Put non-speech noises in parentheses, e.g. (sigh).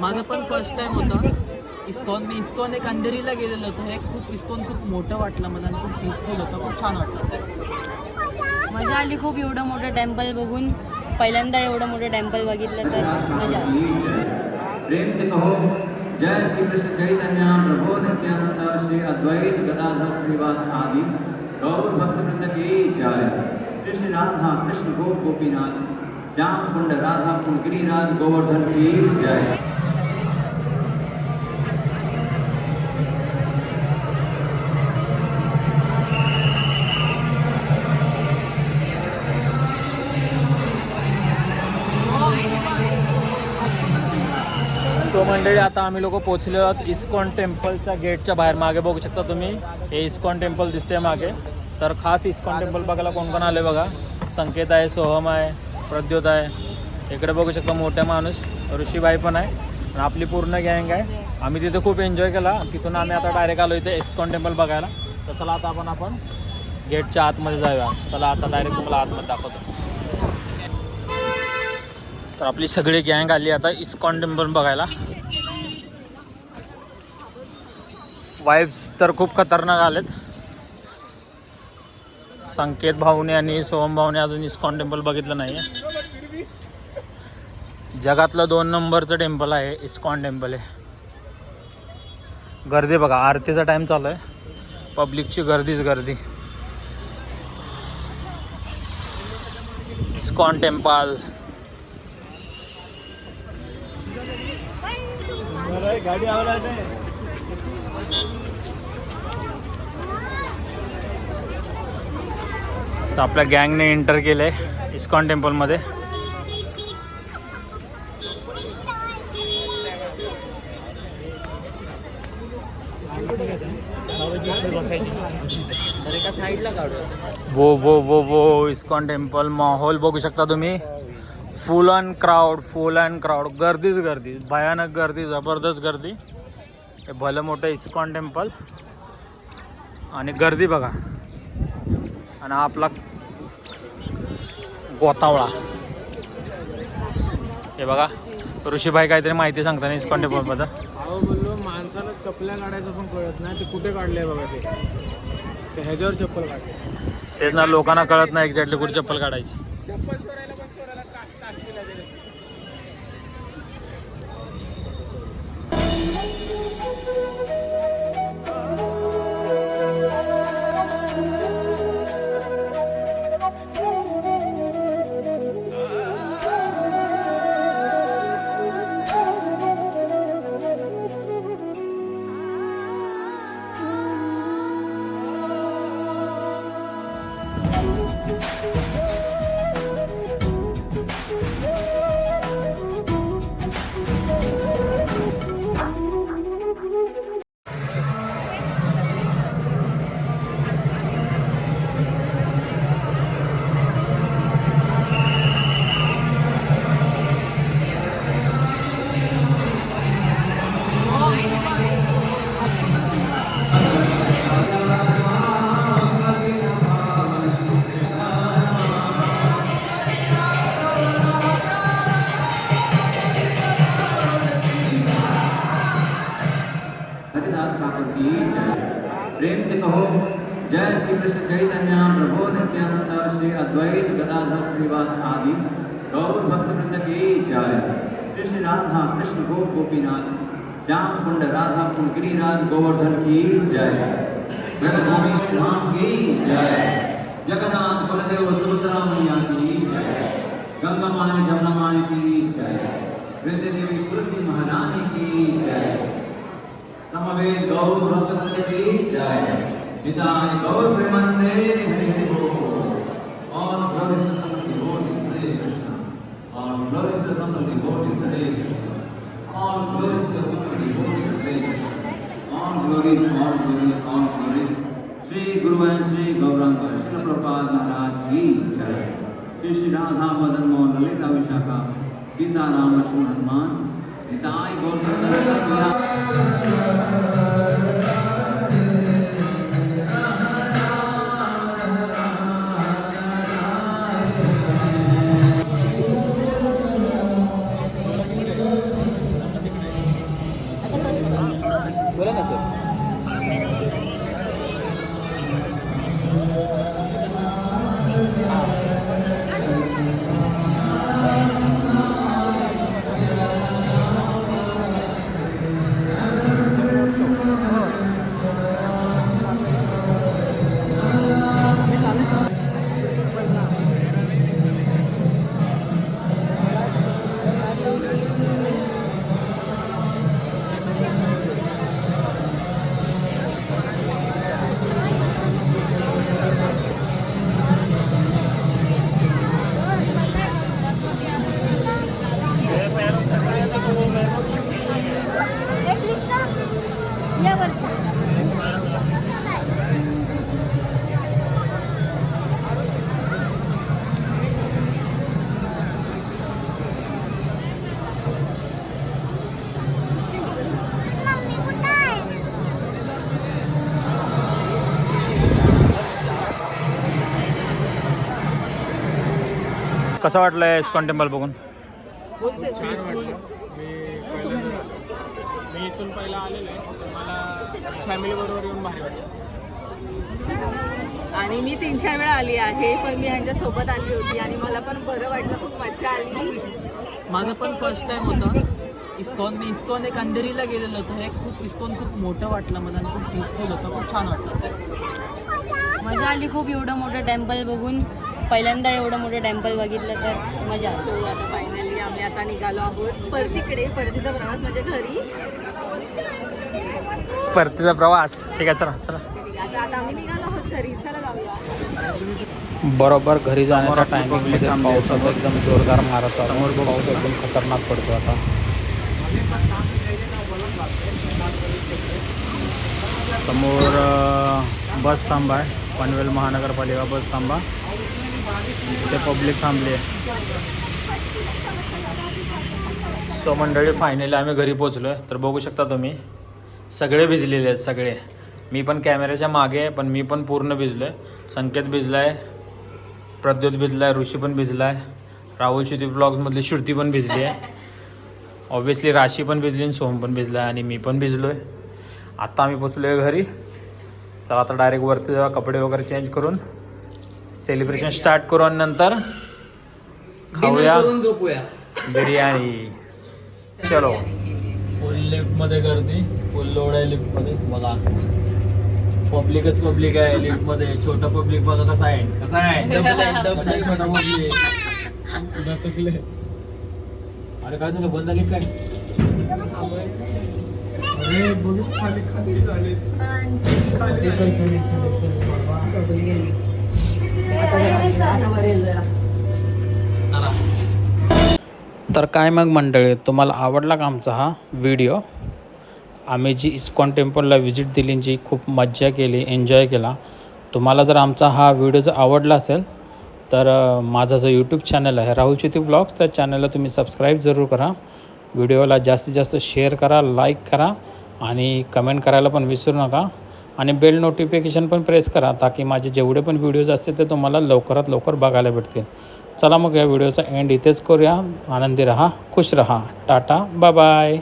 माझं पण first time होतं. इस्कॉन मी इस्कॉन एक अंधेरीला गेलेलो होतो. हे खूप इस्कॉन खूप मोठं वाटलं मला आणि खूप पीसफुल होतं. खूप छान वाटलं. मज़ा आली खूप एवढं मोठं टेंपल बघून. पहिल्यांदा एवढं मोठं टेंपल बघितलं तर मज़ा प्रेम से कहो जय श्री कृष्ण चैतन्य प्रभु नित्यानंद श्री अद्वैत गदाधर श्रीवास आदि। गौर भक्त वृंद की जय। कृष्ण राधा कृष्ण गोप गोपीनाथ श्याम कुंड राधा कुंड गिरिराज गोवर्धन की जय। ऑलरेडी आता आम्ही लोक पोहोचले आहोत इस्कॉन टेम्पलच्या गेटच्या बाहेर. मागे बघू शकता तुम्ही. हे इस्कॉन टेम्पल दिसते मागे. तर खास इस्कॉन टेम्पल बघायला कोण कोण आले बघा. संकेत आहे सोहम आहे प्रद्योत आहे. इकडे बघू शकता मोठा माणूस. ऋषीबाई पण आहे. आणि आपली पूर्ण गँग आहे. आम्ही तिथे खूप एन्जॉय केला. तिथून आम्ही आता डायरेक्ट आलो इथे इस्कॉन टेम्पल बघायला. तर चला आता आपण आपण गेटच्या आतमध्ये जाऊया. चला आता डायरेक्ट तुम्हाला आतमध्ये दाखवतो. तर आपली सगळी गँग आली आता इस्कॉन टेम्पल बघायला. वाईब्स तर खूप खतरनाक आलेत. संकेत भाऊने आणि सोहम भाऊने अजून इस्कॉन टेम्पल बघितलं नाही जगातलं दोन नंबरचं टेम्पल आहे इस्कॉन टेम्पल आहे. गर्दी बघा आरतीचा टाइम चालू आहे. पब्लिकची गर्दीच गर्दी. ISKCON temple. तर आपल्या गँगने एंटर केलं आहे इस्कॉन टेम्पलमध्ये. वो वो वो वो इस्कॉन टेम्पल माहोल बघू शकता तुम्ही. Full and crowd full and crowd गर्दीच गर्दी. भयानक गर्दी जबरदस्त गर्दी. हे भलं मोठं इस्कॉन टेम्पल. आणि गर्दी बघा. आणि आपला गोतावळा. हे बघा ऋषीभाई काहीतरी माहिती सांगताना इस्कॉन टेम्पलबद्दल अहो बोललो माणसाला चपल्या काढायचं पण कळत नाही. ते कुठे काढले बघा ते? ते ह्याच्यावर चप्पल काढले तेच ना लोकांना कळत नाही एक्झॅक्टली कुठे चप्पल काढायची. प्रेम से कहो, जय श्री कृष्ण चैतन्य, प्रभु नित्यानंद, श्री अद्वैत गदाधर श्रीवास आदि। गौर भक्त वृंद की जय। कृष्ण राधा कृष्ण गोप गोपीनाथ, श्याम कुंड राधा कुंड गिरिराज गोवर्धन की जय। जगन्नाथ धाम की जय। जगन्नाथ बलदेव सुभद्रा मैया की जय। गंगा माए जमुना माए की जय। वृंद देवी तुलसी महारानी की जय। तमवे गौर भक्त की जय। विदाई गौर प्रेमानंदे, हरि हो और ब्रदर्स संपत्ति हो हरे कृष्ण। और ब्रदर्स संपत्ति हो हरे कृष्ण। और ब्रदर्स संपत्ति हो हरे कृष्ण। और ग्लोरी और ग्लोरी और ग्लोरी श्री गुरुवंश, श्री गौरांग, श्री प्रपाद महाराज की जय। Shri Radha Madan Mohan, Lalita Vishakha, Sitaram, Laxman Hanuman. And I go to the कसं वाटलं इस्कॉन टेम्पल बघून? बोलते. छान वाटलं. मी पहिल्यांदा मी इथून पहिला आलेलो आहे तर मला फॅमिली बरोबर येऊन भारी वाटलं. आणि मी तीन चार वेळा आली आहे पण मी ह्यांच्या सोबत आली होती आणि मला पण बरं वाटलं खूप मजा आली. माझं पण फर्स्ट टाइम होतं. इस्कॉन मी इस्कॉन एक अंधेरीला गेलेलो होतो. हे खूप इस्कॉन खूप मोठं वाटलं मला आणि खूप पीसफुल होतं. खूप छान वाटलं. मजा आली खूप एवढं मोठं टेम्पल बघून. पहिल्यांदा एवढं मोठं टेम्पल बघितलं तर मजा आली. सो आता फायनली आम्ही आता निघालो आहोत. परतीकडे परतीचा प्रवास म्हणजे घरी. परतीचा प्रवास. ठीक आहे चला चला. आता आता आम्ही निघालो आहोत घरी. चला जाऊया. बरोबर घरी जाण्याच्या टायमिंगमध्ये पावसाचा एकदम जोरदार मारत समोर पाऊस एकदम खतरनाक पडतो आता. समोर बस थांबा आहे. पनवेल महानगरपालिका बस थांबा. ते पब्लिक थांबली. आहे सो मंडळी फायनली आम्ही घरी पोचलो आहे तर बघू शकता तुम्ही सगळे भिजलेले आहेत सगळे. मी पण कॅमेऱ्याच्या मागे आहे पण मी पण पूर्ण भिजलो आहे संकेत भिजला आहे प्रद्योत भिजला आहे ऋषी पण भिजला आहे राहुल श्रुती ब्लॉग्समधली श्रुती पण भिजली आहे. ऑब्व्हियसली राशी पण भिजली आणि सोहम पण भिजला आहे आणि मी पण भिजलो आहे आत्ता आम्ही पोचलो आहे घरी. चला आता डायरेक्ट वरती जेव्हा कपडे वगैरे चेंज करून. सेलिब्रेशन स्टार्ट करू आणि नंतर खाऊया करून झोपूया. बिर्याणी. चलो. फुल लिफ्टमध्ये गर्दी फुल लोड आहे लिफ्टमध्ये बघा. पब्लिकच पब्लिक आहे लिफ्टमध्ये छोटा पब्लिक बघा कसा आहे. कसा आहे? (laughs) छोटा पब्लिक चुकले. अरे काय झालं? बंद झाली काय? अरे बघू खाली खाली झाले. तर काय मग मंडळी तुम्हाला आवडला का आमचा हा व्हिडिओ आम्ही जी इस्कॉन टेम्पलला व्हिजिट दिली जी खूप मज्जा केली एन्जॉय केला तुम्हाला जर आमचा हा व्हिडिओ जर आवडला असेल तर माझा जो यूट्यूब चॅनल आहे राहुल चिती ब्लॉग्स त्या चॅनलला तुम्ही सबस्क्राईब जरूर करा. व्हिडिओला जास्तीत जास्त शेअर करा लाईक करा आणि कमेंट करायला पण विसरू नका. आणि बेल नोटिफिकेशन पण प्रेस करा ताकी माझे जेवढे पण व्हिडिओज असतील ते तुम्हाला लवकरात लवकर बघायला भेटतील. चला मग या व्हिडिओचा एंड इथेच करूया. आनंदी रहा खुश रहा. Tata bye bye